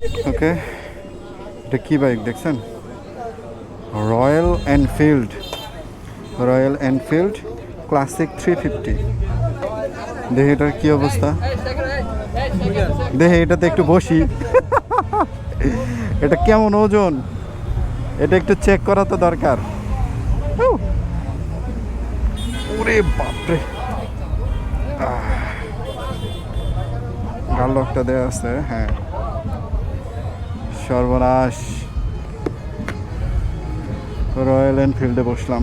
ওকে এটা কি বাইক দেখছেন? Royal Enfield Royal Enfield Classic three fifty দেখি এটার কি অবস্থা? দেখে এটাতে একটু বসি। এটা কেমন ওজন? এটা একটু চেক করা তো দরকার। ওরে বাপরে। গাল লকটা দেওয়া আছে হ্যাঁ। সর্বনাশ। রয়্যাল এনফিল্ডে বসলাম।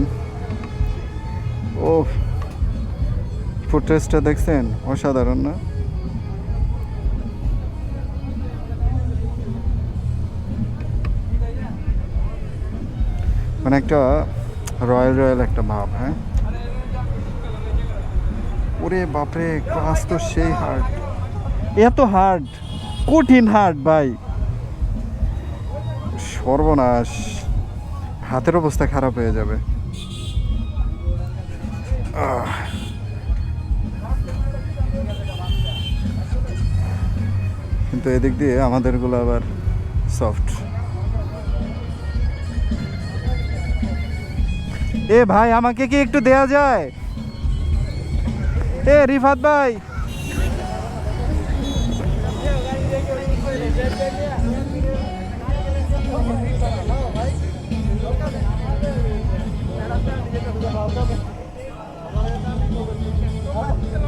ও ফুটেজটা দেখছেন? অসাধারণ, না? মানে একটা রয়্যাল রয়্যাল একটা ভাব হ্যাঁ? ওরে বাপরে, ক্লাস তো সেই হার্ড এত হার্ড কঠিন হার্ড ভাই। সর্বনাশ। হাতের অবস্থা খারাপ হয়ে যাবে। কিন্তু এদিক দিয়ে আমাদেরগুলো আবার সফট এ ভাই, আমাকে কি একটু দেয়া যায়? এ, রিফাত ভাই! Thank you.